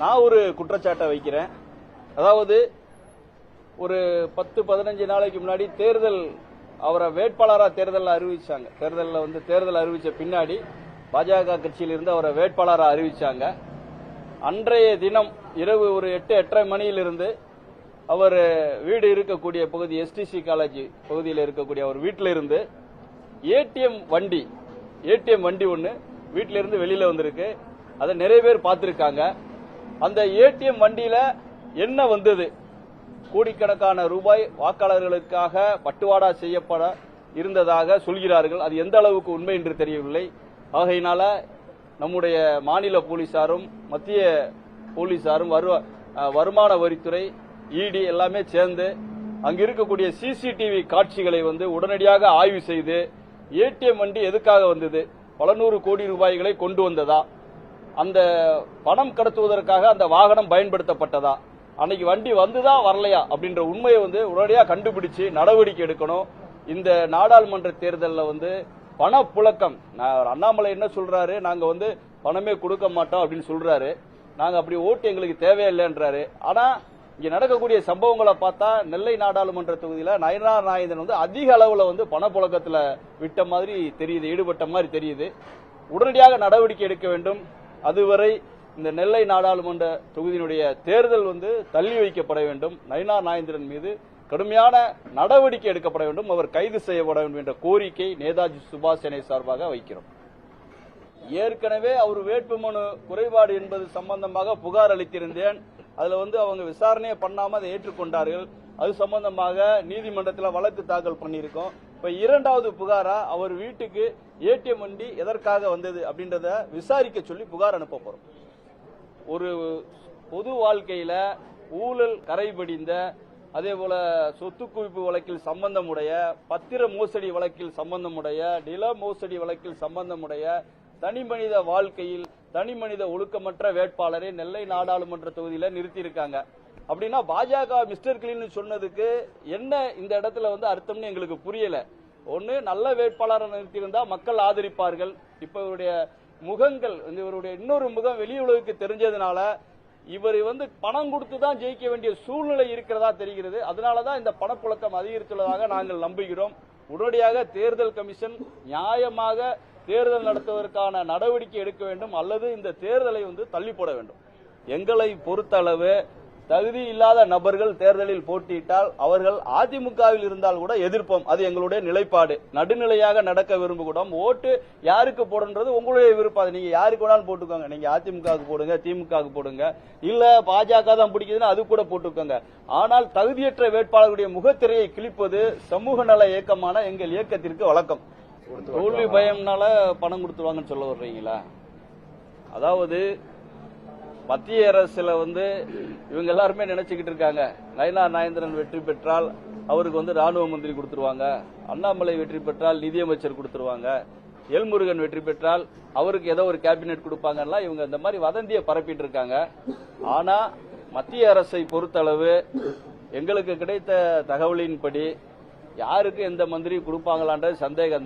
நான் ஒரு குற்றச்சாட்டை வைக்கிறேன். அதாவது ஒரு பத்து பதினஞ்சு நாளைக்கு முன்னாடி தேர்தல் அவரை வேட்பாளராக தேர்தலில் அறிவிச்சாங்க. தேர்தலில் வந்து தேர்தல் அறிவித்த பின்னாடி பாஜக கட்சியிலிருந்து அவரை வேட்பாளராக அறிவிச்சாங்க. அன்றைய தினம் இரவு ஒரு எட்டு எட்டரை மணியிலிருந்து அவர் வீடு இருக்கக்கூடிய பகுதி எஸ்டிசி காலேஜ் பகுதியில் இருக்கக்கூடிய அவர் வீட்டில் இருந்து ஏடிஎம் வண்டி ஏடிஎம் வண்டி ஒன்று வீட்டிலிருந்து வெளியில் வந்திருக்கு. அதை நிறைய பேர் பார்த்துருக்காங்க. அந்த ஏடிஎம் வண்டியில என்ன வந்தது? கோடிக்கணக்கான ரூபாய் வாக்காளர்களுக்காக பட்டுவாடா செய்யப்பட இருந்ததாக சொல்கிறார்கள். அது எந்த அளவுக்கு உண்மை என்று தெரியவில்லை. ஆகையினால நம்முடைய மாநில போலீசாரும் மத்திய போலீசாரும் வருவ- வருமான வரித்துறை இடி எல்லாமே சேர்ந்து அங்க இருக்கக்கூடிய சிசிடிவி காட்சிகளை வந்து உடனடியாக ஆய்வு செய்து ஏடிஎம் வண்டி எதுக்காக வந்தது? பல நூறு கோடி ரூபாய்களை கொண்டு வந்ததா? அந்த பணம் கடத்துவதற்காக அந்த வாகனம் பயன்படுத்தப்பட்டதா? அன்னைக்கு வண்டி வந்துதா வரலையா? அப்படின்ற உண்மையை வந்து உடனடியா கண்டுபிடிச்சு நடவடிக்கை எடுக்கணும். இந்த நாடாளுமன்ற தேர்தலில் வந்து பணப்புழக்கம் நான் அண்ணாமலை என்ன சொல்றாரு? நாங்க வந்து பணமே கொடுக்க மாட்டோம் அப்படின்னு சொல்றாரு. நாங்க அப்படி ஓட்டு எங்களுக்கு தேவையில்லைன்றாரு. ஆனா இங்க நடக்கக்கூடிய சம்பவங்களை பார்த்தா நெல்லை நாடாளுமன்ற தொகுதியில நயனார் நாயந்தன் வந்து அதிக அளவுல வந்து பணப்புழக்கத்துல விட்ட மாதிரி தெரியுது ஈடுபட்ட மாதிரி தெரியுது. உடனடியாக நடவடிக்கை எடுக்க வேண்டும். அதுவரை இந்த நெல்லை நாடாளுமன்ற தொகுதியினுடைய தேர்தல் வந்து தள்ளி வைக்கப்பட வேண்டும். நயினார் நாயந்திரன் மீது கடுமையான நடவடிக்கை எடுக்கப்பட வேண்டும். அவர் கைது செய்யப்பட வேண்டும் என்ற கோரிக்கை நேதாஜி சுபாஷ் சேனை சார்பாக வைக்கிறோம். ஏற்கனவே அவர் வேட்புமனு குறைபாடு என்பது சம்பந்தமாக புகார் அளித்திருந்தேன். அதுல வந்து அவங்க விசாரணையை பண்ணாம அதை ஏற்றுக்கொண்டார்கள். அது சம்பந்தமாக நீதிமன்றத்தில் வழக்கு தாக்கல் பண்ணியிருக்கோம். இப்ப இரண்டாவது புகாரா அவர் வீட்டுக்கு ஏடிஎம் வண்டி எதற்காக வந்தது அப்படின்றத விசாரிக்க சொல்லி புகார் அனுப்ப போறோம். ஒரு பொது வாழ்க்கையில ஊழல் கரைபடிந்த அதே போல சொத்து குவிப்பு வழக்கில் சம்பந்தமுடைய பத்திர மோசடி வழக்கில் சம்பந்தமுடைய நில மோசடி வழக்கில் சம்பந்தமுடைய தனிமனித வாழ்க்கையில் தனிமனித ஒழுக்கமற்ற வேட்பாளரை நெல்லை நாடாளுமன்ற தொகுதியில நிறுத்தியிருக்காங்க. அப்படின்னா பாஜக மிஸ்டர் கிளீன் சொன்னதுக்கு என்ன இந்த இடத்துல வந்து அர்த்தம்னு எங்களுக்கு புரியல. ஒன்னு நல்ல வேட்பாளரை நிறுத்தியிருந்தா மக்கள் ஆதரிப்பார்கள். இப்ப இவருடைய முகங்கள் வந்து இவருடைய இன்னொரு முகம் வெளி உலகுக்கு தெரிஞ்சதுனால இவர் வந்து பணம் கொடுத்து தான் ஜெயிக்க வேண்டிய சூழ்நிலை இருக்கிறதா தெரிகிறது. அதனால தான் இந்த பணப்புழக்கம் அதிகரித்துள்ளதாக நாங்கள் நம்புகிறோம். உடனடியாக தேர்தல் கமிஷன் நியாயமாக தேர்தல் நடத்துவதற்கான நடவடிக்கை எடுக்க வேண்டும். அல்லது இந்த தேர்தலை வந்து தள்ளி போட வேண்டும். எங்களை பொறுத்தளவு தகுதி இல்லாத நபர்கள் தேர்தலில் போட்டியிட்டால் அவர்கள் அதிமுகவில் இருந்தால் கூட எதிர்ப்போம். அது எங்களுடைய நிலைப்பாடு. நடுநிலையாக நடக்க விரும்புகிறோம். ஓட்டு யாருக்கு போடுன்றது உங்களுடைய விருப்பம். அது நீங்க யாருக்கு வேணாலும் போட்டுக்கோங்க. நீங்க அதிமுகவுக்கு போடுங்க திமுகவுக்கு போடுங்க. இல்ல பாஜக தான் பிடிக்குதுன்னா அது கூட போட்டுக்கோங்க. ஆனால் தகுதியற்ற வேட்பாளர்களுடைய முகத்திரையை கிழிப்பது சமூக நல இயக்கமான எங்கள் இயக்கத்திற்கு வழக்கம். தோல்வி பயம்னால பணம் கொடுத்துருவாங்கன்னு சொல்ல வர்றீங்களா? அதாவது மத்திய அரசுல வந்து இவங்க எல்லாருமே நினைச்சுக்கிட்டு இருக்காங்க. நயனா நாயந்திரன் வெற்றி பெற்றால் அவருக்கு வந்து ராணுவ மந்திரி கொடுத்துருவாங்க. அண்ணாமலை வெற்றி பெற்றால் நிதியமைச்சர் கொடுத்துருவாங்க. எல்முருகன் வெற்றி பெற்றால் அவருக்கு ஏதோ ஒரு கேபினெட் கொடுப்பாங்கலாம் இவங்க இந்த மாதிரி வதந்தியை பரப்பிட்டு இருக்காங்க. ஆனா மத்திய அரசை பொறுத்தளவு எங்களுக்கு கிடைத்த தகவலின்படி யாருக்கு எந்த மந்திரி கொடுப்பாங்களான்றது சந்தேகம்